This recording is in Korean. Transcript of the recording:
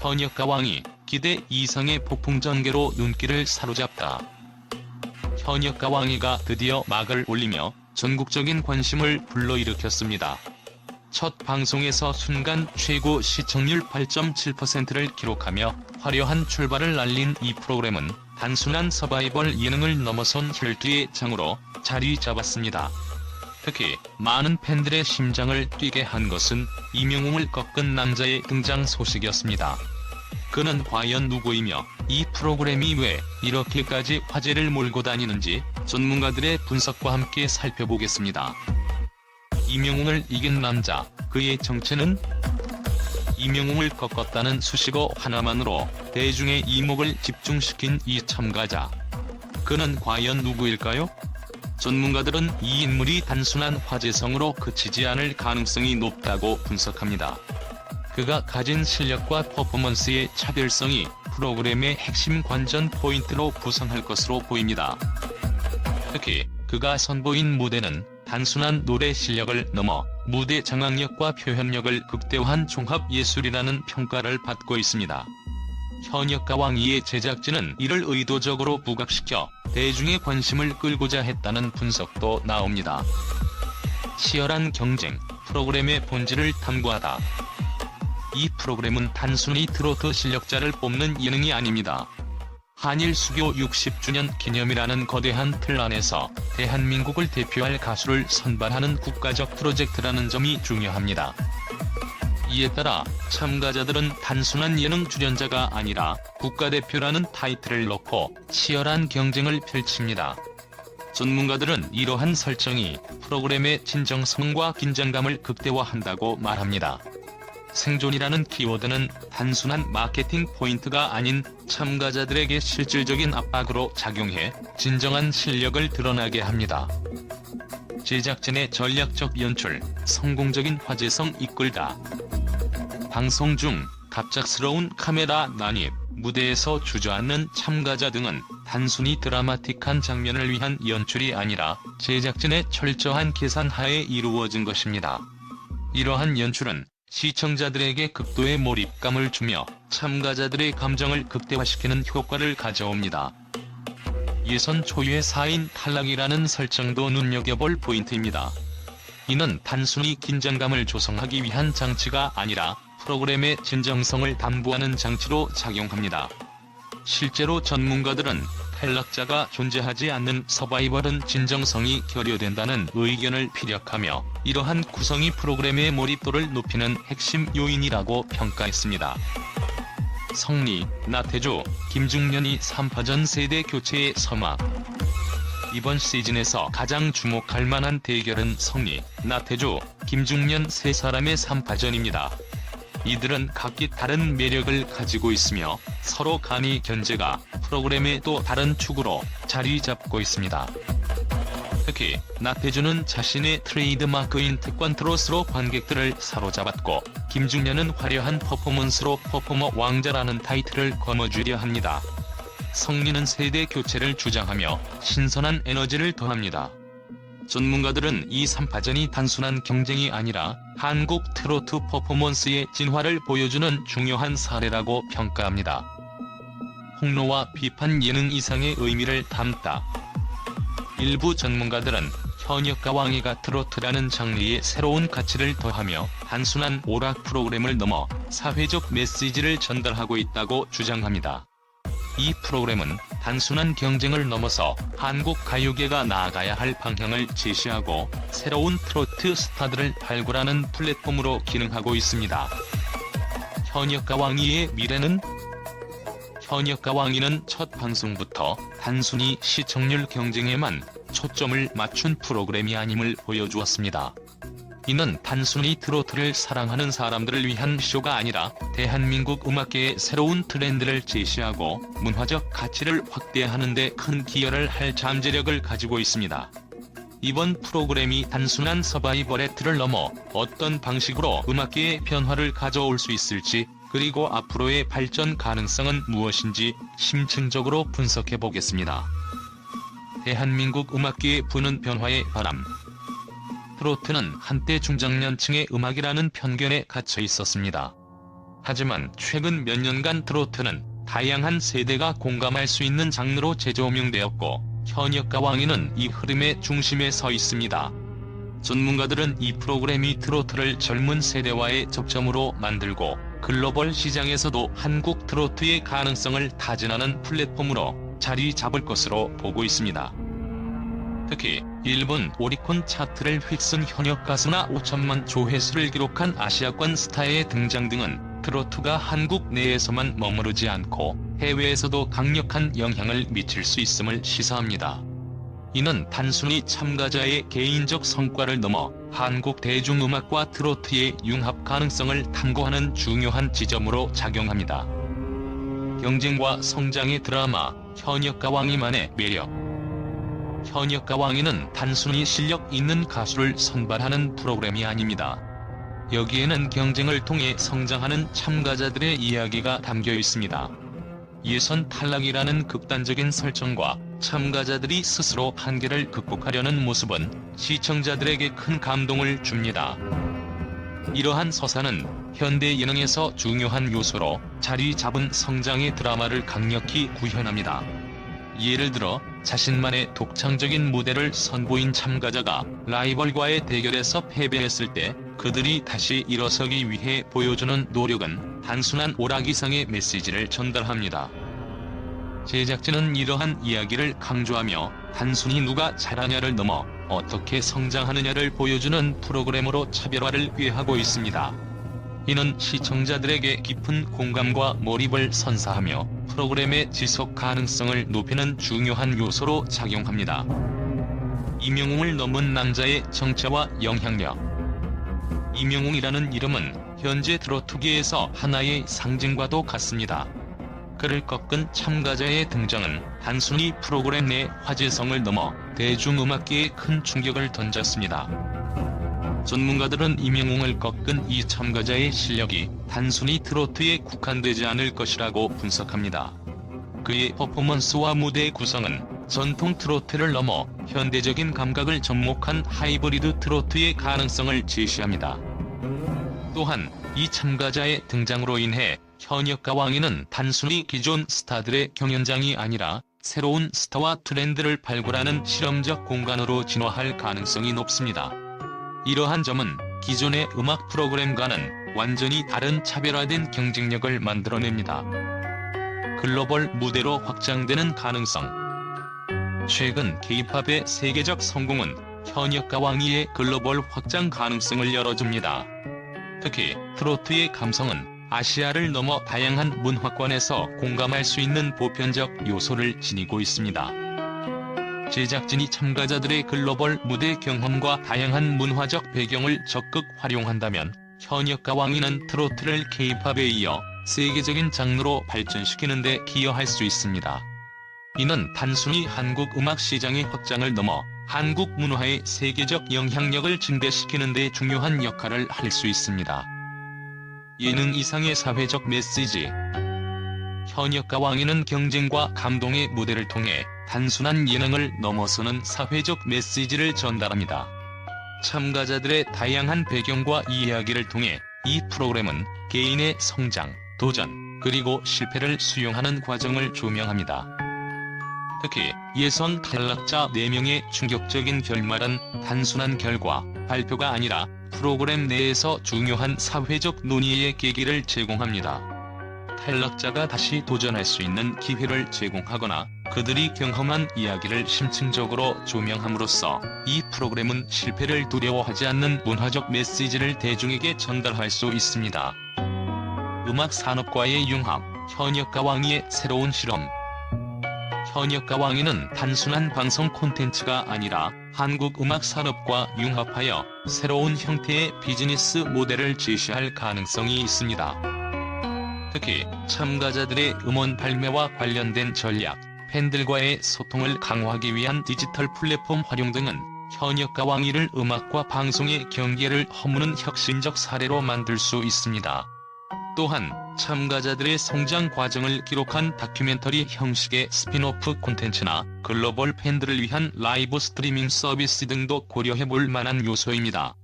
현역 가 왕이 기대 이상의 폭풍 전개로 눈길을 사로잡다. 현역 가 왕이가 드디어 막을 올리며 전국적인 관심을 불러일으켰습니다. 첫 방송에서 순간 최고 시청률 8.7%를 기록하며 화려한 출발을 알린 이 프로그램은 단순한 서바이벌 예능을 넘어선 혈투의 장으로 자리 잡았습니다. 특히 많은 팬들의 심장을 뛰게 한 것은 이명웅을 꺾은 남자의 등장 소식이었습니다. 그는 과연 누구이며 이 프로그램이 왜 이렇게까지 화제를 몰고 다니는지 전문가들의 분석과 함께 살펴보겠습니다. 이명웅을 이긴 남자, 그의 정체는? 이명웅을 꺾었다는 수식어 하나만으로 대중의 이목을 집중시킨 이 참가자. 그는 과연 누구일까요? 전문가들은 이 인물이 단순한 화제성으로 그치지 않을 가능성이 높다고 분석합니다. 그가 가진 실력과 퍼포먼스의 차별성이 프로그램의 핵심 관전 포인트로 구성할 것으로 보입니다. 특히 그가 선보인 무대는 단순한 노래 실력을 넘어 무대 장악력과 표현력을 극대화한 종합 예술이라는 평가를 받고 있습니다. 현역 가 왕이의 제작진은 이를 의도적으로 부각시켜 대중의 관심을 끌고자 했다는 분석도 나옵니다. 치열한 경쟁, 프로그램의 본질을 탐구하다. 이 프로그램은 단순히 트로트 실력자를 뽑는 예능이 아닙니다. 한일 수교 60주년 기념이라는 거대한 틀 안에서 대한민국을 대표할 가수를 선발하는 국가적 프로젝트라는 점이 중요합니다. 이에 따라 참가자들은 단순한 예능 출연자가 아니라 국가대표라는 타이틀을 놓고 치열한 경쟁을 펼칩니다. 전문가들은 이러한 설정이 프로그램의 진정성과 긴장감을 극대화한다고 말합니다. 생존이라는 키워드는 단순한 마케팅 포인트가 아닌 참가자들에게 실질적인 압박으로 작용해 진정한 실력을 드러나게 합니다. 제작진의 전략적 연출, 성공적인 화제성 이끌다. 방송 중 갑작스러운 카메라 난입, 무대에서 주저앉는 참가자 등은 단순히 드라마틱한 장면을 위한 연출이 아니라 제작진의 철저한 계산하에 이루어진 것입니다. 이러한 연출은 시청자들에게 극도의 몰입감을 주며 참가자들의 감정을 극대화시키는 효과를 가져옵니다. 예선 초유의 4인 탈락이라는 설정도 눈여겨볼 포인트입니다. 이는 단순히 긴장감을 조성하기 위한 장치가 아니라 프로그램의 진정성을 담보하는 장치로 작용합니다. 실제로 전문가들은 탈락자가 존재하지 않는 서바이벌은 진정성이 결여된다는 의견을 피력하며 이러한 구성이 프로그램의 몰입도를 높이는 핵심 요인이라고 평가했습니다. 성리, 나태주, 김중년이 3파전 세대 교체의 서막 이번 시즌에서 가장 주목할 만한 대결은 성리, 나태주, 김중년 세 사람의 3파전입니다. 이들은 각기 다른 매력을 가지고 있으며 서로 간이 견제가 프로그램의 또 다른 축으로 자리 잡고 있습니다. 특히 나태주는 자신의 트레이드마크인 태권트로스로 관객들을 사로잡았고 김중년은 화려한 퍼포먼스로 퍼포머 왕자라는 타이틀을 거머쥐려 합니다. 성리는 세대 교체를 주장하며 신선한 에너지를 더합니다. 전문가들은 이 3파전이 단순한 경쟁이 아니라 한국 트로트 퍼포먼스의 진화를 보여주는 중요한 사례라고 평가합니다. 홍로와 비판 예능 이상의 의미를 담다. 일부 전문가들은 현역가 왕이가 트로트라는 장르에 새로운 가치를 더하며 단순한 오락 프로그램을 넘어 사회적 메시지를 전달하고 있다고 주장합니다. 이 프로그램은 단순한 경쟁을 넘어서 한국 가요계가 나아가야 할 방향을 제시하고 새로운 트로트 스타들을 발굴하는 플랫폼으로 기능하고 있습니다. 현역가 왕이의 미래는? 현역가 왕이는 첫 방송부터 단순히 시청률 경쟁에만 초점을 맞춘 프로그램이 아님을 보여주었습니다. 이는 단순히 트로트를 사랑하는 사람들을 위한 쇼가 아니라 대한민국 음악계의 새로운 트렌드를 제시하고 문화적 가치를 확대하는 데 큰 기여를 할 잠재력을 가지고 있습니다. 이번 프로그램이 단순한 서바이벌의 틀을 넘어 어떤 방식으로 음악계의 변화를 가져올 수 있을지 그리고 앞으로의 발전 가능성은 무엇인지 심층적으로 분석해 보겠습니다. 대한민국 음악계의 부는 변화의 바람 트로트는 한때 중장년층의 음악이라는 편견에 갇혀 있었습니다. 하지만 최근 몇 년간 트로트는 다양한 세대가 공감할 수 있는 장르로 재조명되었고 현역가 왕이는 이 흐름의 중심에 서 있습니다. 전문가들은 이 프로그램이 트로트를 젊은 세대와의 접점으로 만들고 글로벌 시장에서도 한국 트로트의 가능성을 타진하는 플랫폼으로 자리 잡을 것으로 보고 있습니다. 특히 일본 오리콘 차트를 휩쓴 현역 가수나 5천만 조회수를 기록한 아시아권 스타의 등장 등은 트로트가 한국 내에서만 머무르지 않고 해외에서도 강력한 영향을 미칠 수 있음을 시사합니다. 이는 단순히 참가자의 개인적 성과를 넘어 한국 대중음악과 트로트의 융합 가능성을 탐구하는 중요한 지점으로 작용합니다. 경쟁과 성장의 드라마, 현역 가 왕이만의 매력. 현역 가 왕이는 단순히 실력 있는 가수를 선발하는 프로그램이 아닙니다. 여기에는 경쟁을 통해 성장하는 참가자들의 이야기가 담겨 있습니다. 예선 탈락이라는 극단적인 설정과 참가자들이 스스로 한계를 극복하려는 모습은 시청자들에게 큰 감동을 줍니다. 이러한 서사는 현대 예능에서 중요한 요소로 자리 잡은 성장의 드라마를 강력히 구현합니다. 예를 들어 자신만의 독창적인 무대를 선보인 참가자가 라이벌과의 대결에서 패배했을 때 그들이 다시 일어서기 위해 보여주는 노력은 단순한 오락 이상의 메시지를 전달합니다. 제작진은 이러한 이야기를 강조하며 단순히 누가 잘하냐를 넘어 어떻게 성장하느냐를 보여주는 프로그램으로 차별화를 꾀하고 있습니다. 이는 시청자들에게 깊은 공감과 몰입을 선사하며 프로그램의 지속 가능성을 높이는 중요한 요소로 작용합니다. 이명웅을 넘은 남자의 정체와 영향력 이명웅이라는 이름은 현재 트로트계에서 하나의 상징과도 같습니다. 그를 꺾은 참가자의 등장은 단순히 프로그램 내 화제성을 넘어 대중음악계에 큰 충격을 던졌습니다. 전문가들은 이명웅을 꺾은 이 참가자의 실력이 단순히 트로트에 국한되지 않을 것이라고 분석합니다. 그의 퍼포먼스와 무대 구성은 전통 트로트를 넘어 현대적인 감각을 접목한 하이브리드 트로트의 가능성을 제시합니다. 또한 이 참가자의 등장으로 인해 현역가 왕위는 단순히 기존 스타들의 경연장이 아니라 새로운 스타와 트렌드를 발굴하는 실험적 공간으로 진화할 가능성이 높습니다. 이러한 점은 기존의 음악 프로그램과는 완전히 다른 차별화된 경쟁력을 만들어냅니다. 글로벌 무대로 확장되는 가능성 최근 K-팝의 세계적 성공은 현역 가 왕위의 글로벌 확장 가능성을 열어줍니다. 특히 트로트의 감성은 아시아를 넘어 다양한 문화권에서 공감할 수 있는 보편적 요소를 지니고 있습니다. 제작진이 참가자들의 글로벌 무대 경험과 다양한 문화적 배경을 적극 활용한다면 현역 가 왕위는 트로트를 K-팝에 이어 세계적인 장르로 발전시키는 데 기여할 수 있습니다. 이는 단순히 한국 음악 시장의 확장을 넘어 한국 문화의 세계적 영향력을 증대시키는 데 중요한 역할을 할 수 있습니다. 예능 이상의 사회적 메시지 현역 가 왕위는 경쟁과 감동의 무대를 통해 단순한 예능을 넘어서는 사회적 메시지를 전달합니다. 참가자들의 다양한 배경과 이야기를 통해 이 프로그램은 개인의 성장, 도전, 그리고 실패를 수용하는 과정을 조명합니다. 특히 예선 탈락자 4명의 충격적인 결말은 단순한 결과, 발표가 아니라 프로그램 내에서 중요한 사회적 논의의 계기를 제공합니다. 탈락자가 다시 도전할 수 있는 기회를 제공하거나 그들이 경험한 이야기를 심층적으로 조명함으로써 이 프로그램은 실패를 두려워하지 않는 문화적 메시지를 대중에게 전달할 수 있습니다. 음악 산업과의 융합, 현역가 왕위의 새로운 실험 현역가 왕위는 단순한 방송 콘텐츠가 아니라 한국 음악 산업과 융합하여 새로운 형태의 비즈니스 모델을 제시할 가능성이 있습니다. 특히 참가자들의 음원 발매와 관련된 전략, 팬들과의 소통을 강화하기 위한 디지털 플랫폼 활용 등은 현역가 왕위를 음악과 방송의 경계를 허무는 혁신적 사례로 만들 수 있습니다. 또한 참가자들의 성장 과정을 기록한 다큐멘터리 형식의 스피노프 콘텐츠나 글로벌 팬들을 위한 라이브 스트리밍 서비스 등도 고려해 볼 만한 요소입니다.